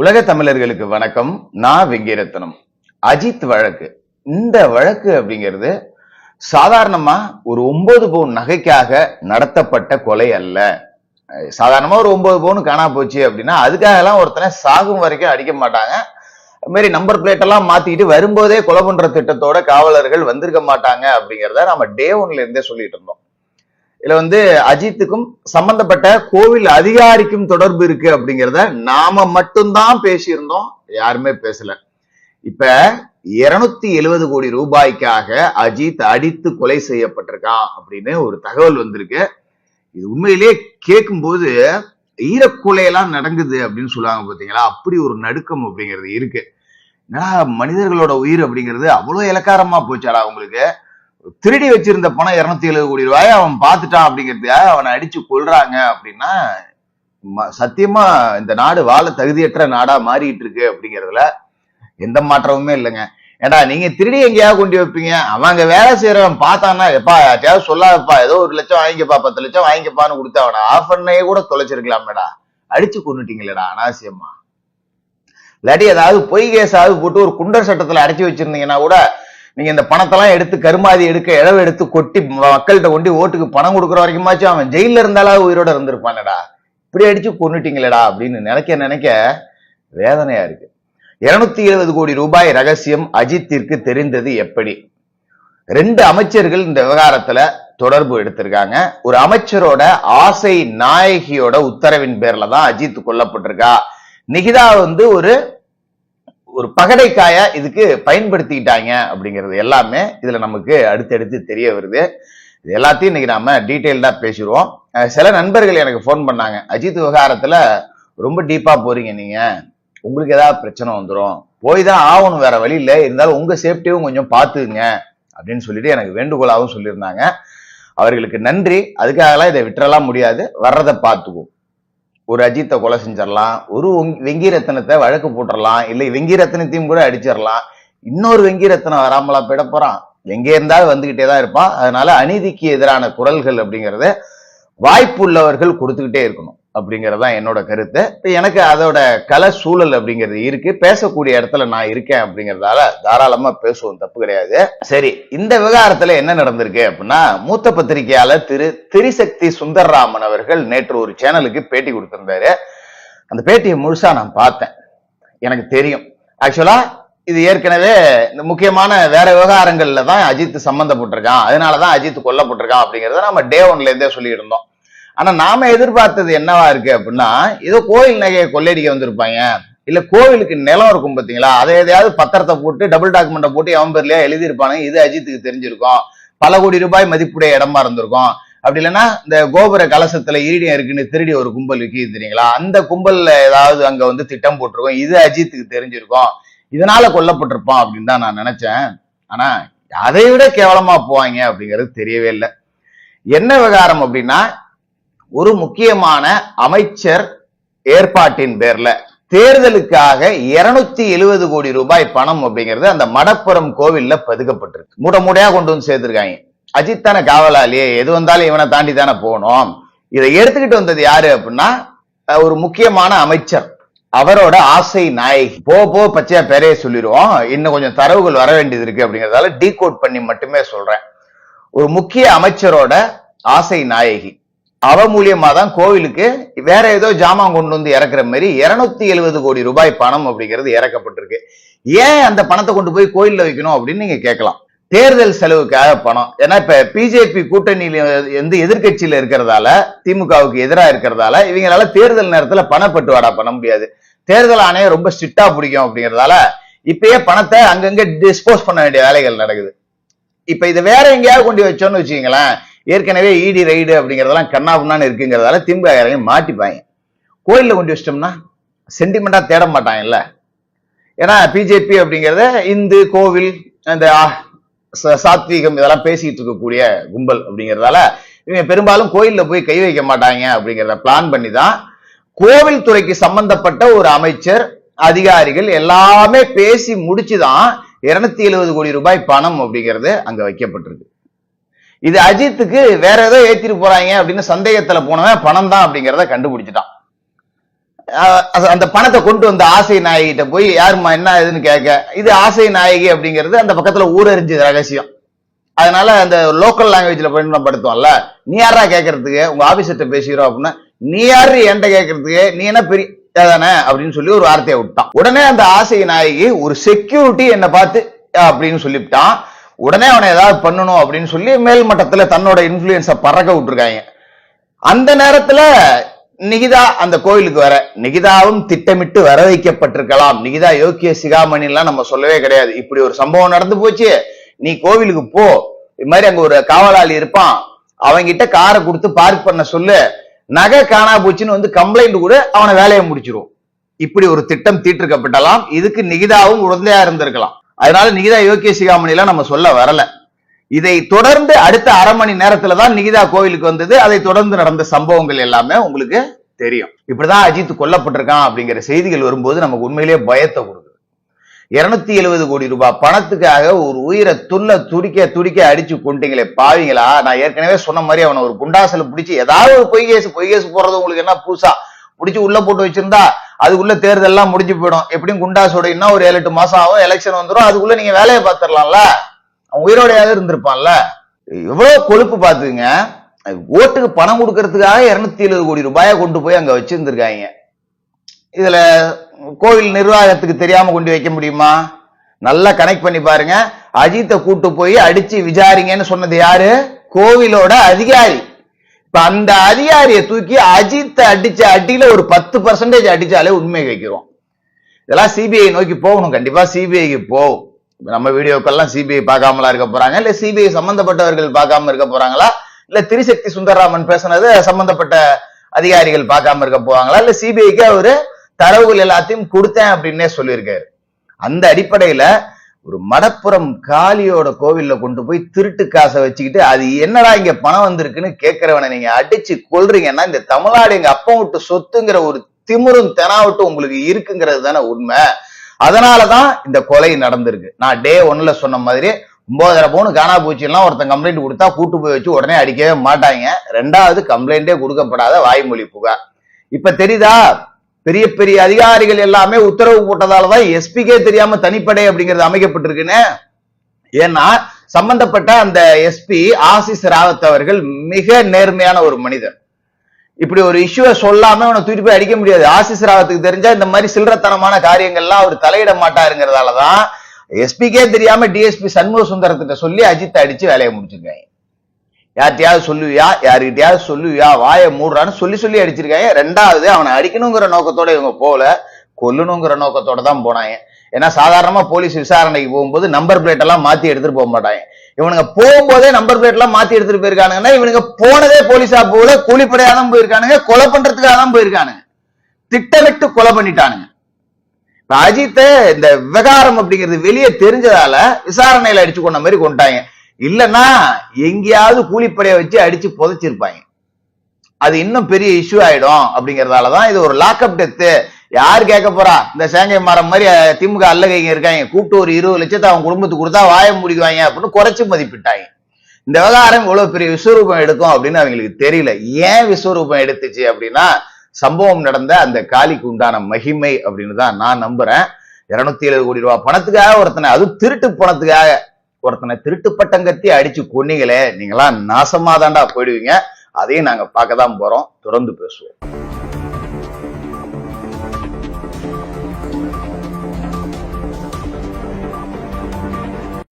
உலக தமிழர்களுக்கு வணக்கம். நான் வெங்கிரத்னம். அஜித் வழக்கு. இந்த வழக்கு அப்படிங்கிறது சாதாரணமா ஒரு ஒன்பது பவுன் நகைக்காக நடத்தப்பட்ட கொலை அல்ல. சாதாரணமா ஒரு ஒன்பது பவுன் காணா போச்சு அப்படின்னா அதுக்காக எல்லாம் ஒருத்தனை சாகும் வரைக்கும் அடிக்க மாட்டாங்க. மாரி மாதிரி நம்பர் பிளேட் எல்லாம் மாத்திட்டு வரும்போதே கொலை பண்ற திட்டத்தோட காவலர்கள் வந்திருக்க மாட்டாங்க அப்படிங்கிறத நம்ம டே ஒன்ல இருந்தே சொல்லிட்டு இருந்தோம். இதுல வந்து அஜித்துக்கும் சம்பந்தப்பட்ட கோவில் அதிகாரிக்கும் தொடர்பு இருக்கு அப்படிங்கிறத நாம மட்டும்தான் பேசியிருந்தோம். யாருமே பேசல. இப்ப இருநூத்தி எழுபது கோடி ரூபாய்க்காக அஜித் அடித்து கொலை செய்யப்பட்டிருக்கான் அப்படின்னு ஒரு தகவல் வந்திருக்கு. இது உண்மையிலேயே கேட்கும்போது ஈரக்கொலையெல்லாம் நடங்குது அப்படின்னு சொல்லுவாங்க பாத்தீங்களா? அப்படி ஒரு நடுக்கம் அப்படிங்கிறது இருக்கு. ஏன்னா மனிதர்களோட உயிர் அப்படிங்கிறது அவ்வளவு இலக்காரமா போச்சாடா உங்களுக்கு? திருடி வச்சிருந்த பணம் இருநூத்தி எழுபது கோடி ரூபாயை அவன் பார்த்துட்டான் அப்படிங்கிறதுக்காக அவனை அடிச்சு கொள்றாங்க அப்படின்னா சத்தியமா இந்த நாடு வாழ தகுதியற்ற நாடா மாறிட்டு இருக்கு அப்படிங்கிறதுல எந்த மாற்றமுமே இல்லைங்க. ஏடா நீங்க திருடி எங்கேயாவது கொண்டு வைப்பீங்க? அவங்க வேலை செய்யறவன் பார்த்தான்னா எப்பா யார்ட்டையாவது சொல்லாதப்பா ஏதோ ஒரு லட்சம் வாங்கிக்கப்பா பத்து லட்சம் வாங்கிக்கப்பான்னு கொடுத்து அவனை ஆஃப் பண்ணையே கூட தொலைச்சிருக்கலாமேடா. அடிச்சு கொண்டுட்டீங்களேடா அனாவசியமா. இல்லாட்டி ஏதாவது பொய் கேஸாவது போட்டு ஒரு குண்டர் சட்டத்துல அடைச்சி வச்சிருந்தீங்கன்னா கூட நீங்க இந்த பணத்தெல்லாம் எடுத்து கருமாதி எடுக்க இழவு எடுத்து கொட்டி மக்கள்கிட்ட கொண்டு ஓட்டுக்கு பணம் கொடுக்குற வரைக்குமாச்சும் அவன் ஜெயில இருந்தாலும் உயிரோட இருந்திருப்பானடா. இப்படி அடிச்சு கொண்டுட்டீங்களடா அப்படின்னு நினைக்க நினைக்க வேதனையா இருக்கு. இருநூத்தி எழுபது கோடி ரூபாய் ரகசியம் அஜித்திற்கு தெரிந்தது எப்படி? ரெண்டு அமைச்சர்கள் இந்த விவகாரத்துல தொடர்பு எடுத்திருக்காங்க. ஒரு அமைச்சரோட ஆசை நாயகியோட உத்தரவின் பேர்ல தான் அஜித் கொல்லப்பட்டிருக்கா. நிகிதா வந்து ஒரு ஒரு பகடைக்காய இதுக்கு பயன்படுத்திக்கிட்டாங்க அப்படிங்கிறது எல்லாமே இதுல நமக்கு அடுத்தடுத்து தெரிய வருது. இது எல்லாத்தையும் இன்னைக்கு நாம டீட்டெயில்டா பேசிடுவோம். சில நண்பர்கள் எனக்கு ஃபோன் பண்ணாங்க அஜித் விவகாரத்துல ரொம்ப டீப்பா போறீங்க நீங்க. உங்களுக்கு ஏதாவது பிரச்சனை வந்துடும் போய் தான் ஆகணும் வேற வழி இல்லை. இருந்தாலும் உங்க சேஃப்டியும் கொஞ்சம் பார்த்துக்குங்க அப்படின்னு சொல்லிட்டு எனக்கு வேண்டுகோளாகவும் சொல்லியிருந்தாங்க. அவர்களுக்கு நன்றி. அதுக்காகலாம் இதை விட்டுறலாம் முடியாது. வர்றதை பார்த்துக்குவோம் ஒரு அஜித்தை கொலை செஞ்சிடலாம் ஒரு வெங்கிரத்னத்தை ரத்தினத்தை வழக்கு போட்டுடலாம் இல்லை வெங்கிரத்னத்தையும் கூட அடிச்சிடலாம். இன்னொரு வெங்கிரத்னம் வராமலா போயிட போறான். எங்கே இருந்தாலும் வந்துகிட்டே தான் இருப்பான். அதனால அநீதிக்கு எதிரான குரல்கள் அப்படிங்கறத வாய்ப்பு உள்ளவர்கள் கொடுத்துக்கிட்டே இருக்கணும். அப்படிங்கறதுதான் என்னோட கருத்து. இப்போ எனக்கு அதோட கல சூழல் அப்படிங்கிறது இருக்கு. பேசக்கூடிய இடத்துல நான் இருக்கேன் அப்படிங்கறதால தாராளமா பேசுவோம் தப்பு கிடையாது. சரி இந்த விவகாரத்துல என்ன நடந்திருக்கு அப்படின்னா மூத்த பத்திரிகையாளர் திரு திரிசக்தி சுந்தர்ராமன் அவர்கள் நேற்று ஒரு சேனலுக்கு பேட்டி கொடுத்திருந்தாரு. அந்த பேட்டியை முழுசா நான் பார்த்தேன். எனக்கு தெரியும். ஆக்சுவலா இது ஏற்கனவே இந்த முக்கியமான வேற விவகாரங்கள்ல தான் அஜித் சம்பந்தப்பட்டிருக்கான். அதனாலதான் அஜித் கொல்லப்பட்டிருக்கான் அப்படிங்கறத நம்ம டே ஒன்ல இருந்தே சொல்லிட்டு இருந்தோம். ஆனா நாம எதிர்பார்த்தது என்னவா இருக்கு அப்படின்னா ஏதோ கோயில் நகையை கொள்ளையடிக்க வந்திருப்பாங்க. இல்ல கோவிலுக்கு நிலம் இருக்கும் பாத்தீங்களா? அதை எதையாவது பத்திரத்தை போட்டு டபுள் டாக்குமெண்ட்டை போட்டு எவன் பேர்லயா எழுதியிருப்பானுங்க. இது அஜித்துக்கு தெரிஞ்சிருக்கும். பல கோடி ரூபாய் மதிப்புடைய இடமா இருந்திருக்கும். அப்படி இல்லைன்னா இந்த கோபுர கலசத்துல ஈடியம் இருக்குன்னு திருடி ஒரு கும்பல் விற்கிது தெரியுங்களா? அந்த கும்பல்ல ஏதாவது அங்க வந்து திட்டம் போட்டிருக்கோம். இது அஜித்துக்கு தெரிஞ்சிருக்கும். இதனால கொல்லப்பட்டிருப்பான் அப்படின்னு தான் நான் நினைச்சேன். ஆனா அதை விட கேவலமா போவாங்க அப்படிங்கிறது தெரியவே இல்லை. என்ன விவகாரம் அப்படின்னா ஒரு முக்கியமான அமைச்சர் ஏற்பாட்டின் பேர்ல தேர்தலுக்காக இருநூத்தி எழுபது கோடி ரூபாய் பணம் அப்படிங்கிறது அந்த மடப்புறம் கோவில்ல பதுக்கப்பட்டிருக்கு. மூட மூடையா கொண்டு வந்து சேர்த்திருக்காங்க. அஜித் தானே காவலாளியே எது வந்தாலும் இவனை தாண்டி தானே போனோம் இதை எடுத்துக்கிட்டு வந்தது யாரு அப்படின்னா ஒரு முக்கியமான அமைச்சர். அவரோட ஆசை நாயகி. போ போ பச்சையா பேரையே சொல்லிடுவோம் இன்னும் கொஞ்சம் தரவுகள் வர வேண்டியது இருக்கு அப்படிங்கறதால டீகோட் பண்ணி மட்டுமே சொல்றேன். ஒரு முக்கிய அமைச்சரோட ஆசை நாயகி. அவ மூலியமா தான் கோவிலுக்கு வேற ஏதோ ஜாமான் கொண்டு வந்து இறக்குற மாதிரி இருநூத்தி எழுபது கோடி ரூபாய் பணம் அப்படிங்கிறது இறக்கப்பட்டிருக்கு. ஏன் அந்த பணத்தை கொண்டு போய் கோயில்ல வைக்கணும் அப்படின்னு நீங்க கேட்கலாம். தேர்தல் செலவுக்காக பணம். ஏன்னா இப்ப பிஜேபி கூட்டணியில வந்து எதிர்க்கட்சியில இருக்கிறதால திமுகவுக்கு எதிராக இருக்கிறதால இவங்களால தேர்தல் நேரத்துல பணப்பட்டுவாடா பண்ண முடியாது. தேர்தல் ஆணையம் ரொம்ப ஸ்ட்ரிக்டா பிடிக்கும் அப்படிங்கிறதால இப்பயே பணத்தை அங்கங்க டிஸ்போஸ் பண்ண வேண்டிய வேலைகள் நடக்குது. இப்ப இதை வேற எங்கேயாவது கொண்டு வச்சோம்னு வச்சுக்கீங்களேன் ஏற்கனவே இடி ரைடு அப்படிங்கிறதெல்லாம் கண்ணா புண்ணான்னு இருக்குங்கிறதால திமுக மாட்டிப்பாங்க. கோயிலில் கொண்டு வச்சிட்டோம்னா சென்டிமெண்டா தேட மாட்டாங்கல்ல. ஏன்னா பிஜேபி அப்படிங்கிறத இந்து கோவில் அந்த ச- சாத்வீகம் இதெல்லாம் பேசிக்கிட்டு இருக்கக்கூடிய கும்பல் அப்படிங்கிறதால இவங்க பெரும்பாலும் கோயிலில் போய் கை வைக்க மாட்டாங்க அப்படிங்கிறத பிளான் பண்ணி தான் கோவில் துறைக்கு சம்பந்தப்பட்ட ஒரு அமைச்சர் அதிகாரிகள் எல்லாமே பேசி முடிச்சுதான் இருநூத்தி எழுபது கோடி ரூபாய் பணம் அப்படிங்கிறது அங்க வைக்கப்பட்டிருக்கு. இது அஜித்துக்கு வேற ஏதோ ஏத்திட்டு போறாங்க அப்படின்னு சந்தேகத்துல போனவன் பணம் தான் அப்படிங்கிறத கண்டுபிடிச்சிட்டான். அது- அந்த பணத்தை கொண்டு வந்த ஆசை நாயகிட்ட போய் யாரும்மா என்ன இதுன்னு கேட்க. இது ஆசை நாயகி அப்படிங்கிறது அந்த பக்கத்துல ஊரறிஞ்ச ரகசியம். அதனால அந்த லோக்கல் லாங்குவேஜ்ல பயன்படுத்துவோம்ல நீ யாரா கேட்கறதுக்கு? உங்க ஆபீசர்ட்ட பேசுகிறோம் அப்படின்னா நீ யாரு? என்கிட்ட கேட்கறதுக்கு? நீ என்ன பெரிய தானே அப்படின்னு சொல்லி ஒரு வார்த்தையை விட்டான். உடனே அந்த ஆசை நாயகி ஒரு செக்யூரிட்டி என்னை பார்த்து அப்படின்னு சொல்லிவிட்டான். உடனே அவனை ஏதாவது பண்ணணும் அப்படின்னு சொல்லி மேல் மட்டத்தில் தன்னோட இன்ஃப்ளூயன்ஸை பறக்க விட்டுருக்காங்க. அந்த நேரத்தில் நிகிதா அந்த கோயிலுக்கு வர நிகிதாவும் திட்டமிட்டு வர வைக்கப்பட்டிருக்கலாம் நிகிதா யோக்கிய சிகாமணிலாம் நம்ம சொல்லவே கிடையாது. இப்படி ஒரு சம்பவம் நடந்து போச்சு. நீ கோவிலுக்கு போ. இது மாதிரி அங்க ஒரு காவலாளி இருப்பான். அவன்கிட்ட காரை கொடுத்து பார்க் பண்ண சொல்லு. நகை காணா போச்சுன்னு வந்து கம்ப்ளைண்ட் கூட அவனை வேலையை முடிச்சிடும் இப்படி ஒரு திட்டம் தீட்டிருக்கப்பட்டலாம். இதுக்கு நிகிதாவும் உடந்தையா இருந்திருக்கலாம். அதனால நிகிதா யோகே சிகாமணிலாம் நம்ம சொல்ல வரல. இதை தொடர்ந்து அடுத்த அரை மணி நேரத்துல தான் நிகிதா கோவிலுக்கு வந்தது. அதை தொடர்ந்து நடந்த சம்பவங்கள் எல்லாமே உங்களுக்கு தெரியும். இப்படிதான் அஜித் கொல்லப்பட்டிருக்கான் அப்படிங்கிற செய்திகள் வரும்போது நமக்கு உண்மையிலேயே பயத்தை கொடுக்குது. இருநூத்தி எழுபது கோடி ரூபாய் பணத்துக்காக ஒரு உயிரை துள்ள துடிக்க துடிக்க அடிச்சு கொண்டீங்களே பாவீங்களா? நான் ஏற்கனவே சொன்ன மாதிரி அவனை ஒரு குண்டாசல பிடிச்சி ஏதாவது ஒரு பொய்கேசு பொய்கேசு போறது போடுறது உங்களுக்கு என்ன பூசா பிடிச்சி உள்ள போட்டு வச்சிருந்தா அதுக்குள்ள தேர்தல் முடிஞ்சு போயிடும். எப்படியும் குண்டாசோட இன்னும் ஒரு ஏழு எட்டு மாசம் ஆகும். எலெக்ஷன் வந்துடும் அதுக்குள்ள நீங்க வேலையை பார்த்துடலாம்ல? அவன் உயிரோடையாவது இருந்திருப்பான்ல? எவ்வளவு கொழுப்பு பாத்துங்க ஓட்டுக்கு பணம் கொடுக்கறதுக்காக இருநூத்தி எழுபது கோடி ரூபாயை கொண்டு போய் அங்க வச்சிருந்திருக்காங்க. இதுல கோவில் நிர்வாகத்துக்கு தெரியாம கொண்டு வைக்க முடியுமா? நல்லா கனெக்ட் பண்ணி பாருங்க. அஜித்தை கூட்டு போய் அடிச்சு விசாரிங்கன்னு சொன்னது யாரு? கோவிலோட அதிகாரி. இப்ப அந்த அதிகாரியை தூக்கி அஜித்தை அடிச்ச அடியில ஒரு பத்து பர்சன்டேஜ் அடிச்சாலே உண்மை வைக்கிறோம் இதெல்லாம் சிபிஐ நோக்கி போகணும். கண்டிப்பா சிபிஐக்கு போகும் நம்ம வீடியோக்கெல்லாம் சிபிஐ பார்க்காமலா இருக்க போறாங்க? இல்ல சிபிஐ சம்பந்தப்பட்டவர்கள் பார்க்காம இருக்க போறாங்களா? இல்ல திரிசக்தி சுந்தரராமன் பேசுனது சம்பந்தப்பட்ட அதிகாரிகள் பார்க்காம இருக்க போவாங்களா இல்ல சிபிஐக்கு அவரு தரவுகள் எல்லாத்தையும் கொடுத்தேன் அப்படின்னே சொல்லியிருக்காரு. அந்த அடிப்படையில ஒரு மடப்புறம் காளியோட கோவில்ல கொண்டு போய் திருட்டு காசை வச்சுக்கிட்டு அது என்னடா இங்க பணம் வந்திருக்குன்னு கேட்கிறவனை நீங்க அடிச்சு கொள்றீங்கன்னா இந்த தமிழ்நாடு எங்க அப்பா விட்டு சொத்துங்கிற ஒரு திமிரும் தெனாவட்டும் உங்களுக்கு இருக்குங்கிறது தானே உண்மை. அதனாலதான் இந்த கொலை நடந்திருக்கு. நான் டே ஒன்ல சொன்ன மாதிரி ஒன்பதரை பவுன் காணா பூச்சிலாம் ஒருத்தன் கம்ப்ளைண்ட் கொடுத்தா கூட்டு போய் வச்சு உடனே அடிக்கவே மாட்டாங்க. ரெண்டாவது கம்ப்ளைண்டே கொடுக்கப்படாத வாய்மொழி புகார் இப்ப தெரியுதா? பெரிய பெரிய அதிகாரிகள் எல்லாமே உத்தரவு போட்டதாலதான் எஸ்பிக்கே தெரியாம தனிப்படை அப்படிங்கிறது அமைக்கப்பட்டிருக்குன்னு. ஏன்னா சம்பந்தப்பட்ட அந்த எஸ்பி ஆசிஸ் ராவத் அவர்கள் மிக நேர்மையான ஒரு மனிதர். இப்படி ஒரு இஷ்யூவை சொல்லாம அவனை தூக்கி போய் அடிக்க முடியாது. ஆசிஸ் ராவத்துக்கு தெரிஞ்சா இந்த மாதிரி சில்லறத்தனமான காரியங்கள்லாம் அவர் தலையிட மாட்டாருங்கிறதாலதான் எஸ்பிக்கே தெரியாம டிஎஸ்பி சண்முக சுந்தரத்திட்ட சொல்லி அஜித் அடிச்சு வேலையை முடிச்சிருக்காங்க. யார்கிட்டயாவது சொல்லுவியா? யாருக்கிட்டயாவது சொல்லுவியா? வாயை மூடுறான்னு சொல்லி சொல்லி அடிச்சிருக்காங்க. ரெண்டாவது அவனை அடிக்கணுங்கிற நோக்கத்தோட இவங்க போல கொல்லணுங்கிற நோக்கத்தோட தான் போனாங்க. ஏன்னா சாதாரணமா போலீஸ் விசாரணைக்கு போகும்போது நம்பர் பிளேட் எல்லாம் மாத்தி எடுத்துட்டு போக மாட்டாங்க. இவனுங்க போகும்போதே நம்பர் பிளேட் எல்லாம் மாத்தி எடுத்துட்டு போயிருக்கானுங்கன்னா இவனுங்க போனதே போலீஸா போல கூலிப்படையா தான் போயிருக்கானுங்க கொலை பண்றதுக்காக தான் போயிருக்கானுங்க. திட்டமிட்டு கொலை பண்ணிட்டானுங்க. இப்ப இந்த விவகாரம் அப்படிங்கிறது வெளியே தெரிஞ்சதால விசாரணையில அடிச்சு கொண்ட மாதிரி கொண்டாங்க இல்லைன்னா எங்கேயாவது கூலிப்படையை வச்சு அடிச்சு புதைச்சிருப்பாங்க. அது இன்னும் பெரிய இஷ்யூ ஆயிடும் அப்படிங்கறதாலதான் இது ஒரு லாக்அப் டெத்து யார் கேட்க போறா? இந்த சேங்கை மரம் மாதிரி திமுக அல்லகைங்க இருக்காங்க. கூப்பிட்டு ஒரு இருபது லட்சத்தை அவங்க குடும்பத்துக்கு கொடுத்தா வாய முடிக்குவாங்க அப்படின்னு குறைச்சு மதிப்பிட்டாங்க. இந்த விவகாரம் இவ்வளவு பெரிய விஸ்வரூபம் எடுக்கும் அப்படின்னு அவங்களுக்கு தெரியல. ஏன் விஸ்வரூபம் எடுத்துச்சு அப்படின்னா சம்பவம் நடந்த அந்த காளிக்கு உண்டான மகிமை அப்படின்னு தான் நான் நம்புறேன். இருநூத்தி எழுபது கோடி ரூபாய் பணத்துக்காக ஒருத்தனை அதுவும் திருட்டு பணத்துக்காக ஒருத்தனை திருட்டு பட்டம் கத்தி அடிச்சு கொன்னீங்களே நீங்களாம் நாசமாதாண்டா போயிடுவீங்க. அதையும் நாங்க பார்க்க தான் போறோம். தொடர்ந்து பேசுவோம்.